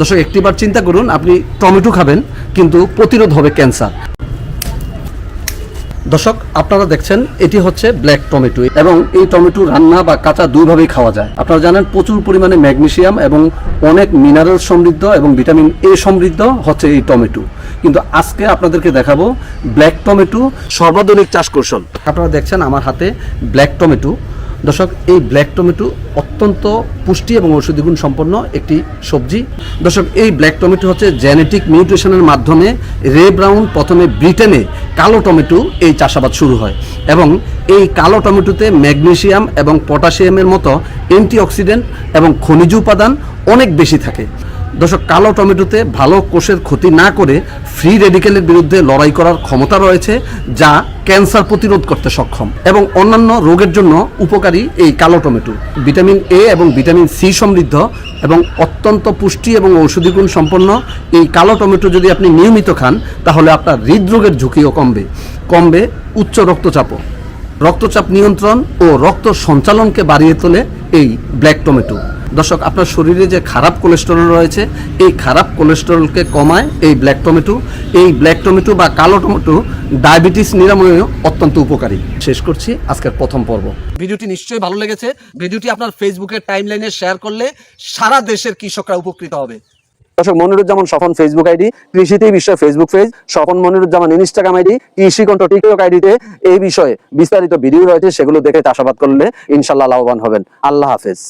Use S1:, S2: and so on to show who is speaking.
S1: দর্শক, একটিবার চিন্তা করুন, আপনি টমেটো খাবেন, কিন্তু প্রতিরোধ হবে ক্যান্সার। দর্শক, আপনারা দেখছেন, এটি হচ্ছে ব্ল্যাক টমেটো। এবং এই টমেটো রান্না বা কাঁচা দুইভাবেই খাওয়া যায়। আপনারা জানেন, প্রচুর পরিমাণে ম্যাগনেশিয়াম এবং অনেক মিনারেল সমৃদ্ধ এবং ভিটামিন এ সমৃদ্ধ হচ্ছে এই টমেটো। কিন্তু আজকে আপনাদেরকে দেখাবো ব্ল্যাক টমেটো সর্বাধুনিক চাষ কৌশল। আপনারা দেখছেন, আমার হাতে ব্ল্যাক টমেটো। দর্শক, এই ব্ল্যাক টমেটো অত্যন্ত পুষ্টি এবং ঔষধি গুণ সম্পন্ন একটি সবজি। দর্শক, এই ব্ল্যাক টমেটো হচ্ছে জেনেটিক মিউটেশনের মাধ্যমে রে ব্রাউন প্রথমে ব্রিটেনে কালো টমেটো এই চাষাবাদ শুরু হয় এবং এই কালো টমেটোতে ম্যাগনেশিয়াম এবং পটাশিয়ামের মতো অ্যান্টিঅক্সিডেন্ট এবং খনিজ উপাদান অনেক বেশি থাকে। দর্শক, কালো টমেটোতে ভালো কোষের ক্ষতি না করে ফ্রি রেডিকেলের বিরুদ্ধে লড়াই করার ক্ষমতা রয়েছে, যা ক্যান্সার প্রতিরোধ করতে সক্ষম এবং অন্যান্য রোগের জন্য উপকারী এই কালো টমেটো। ভিটামিন এ এবং ভিটামিন সি সমৃদ্ধ এবং অত্যন্ত পুষ্টি এবং ঔষধি গুণ সম্পন্ন এই কালো টমেটো যদি আপনি নিয়মিত খান, তাহলে আপনার হৃদরোগের ঝুঁকিও কমবে। কমবে উচ্চ রক্তচাপও। রক্তচাপ নিয়ন্ত্রণ ও রক্ত সঞ্চালনকে বাড়িয়ে তোলে এই ব্ল্যাক টমেটো। দর্শক, আপনার শরীরে যে খারাপ কোলেস্টেরল রয়েছে, এই খারাপ কোলেস্টেরলকে কমায় এই ব্ল্যাক টমেটো এই ব্ল্যাক টমেটো বা কালো টমেটো ডায়াবেটিস নিরাময়েও অত্যন্ত উপকারী। শেষ করছি আজকের প্রথম পর্ব। ভিডিওটি নিশ্চয়ই ভালো লেগেছে। ভিডিওটি আপনার ফেসবুকের টাইমলাইনে শেয়ার করলে সারা দেশের কৃষকরা উপকৃত হবে। দর্শক, মনিরুজ্জামান স্বপন ফেসবুক আইডি কৃষিতেই বিশ্বের Facebook page Swapan Moniruzzaman Instagram ID Krishi Kantha TikTok আইডিতে এই বিষয়ে বিস্তারিত ভিডিও রয়েছে, সেগুলো দেখে চাষাবাদ করলে ইনশাল্লাহ লাভবান হবেন। আল্লাহ হাফেজ।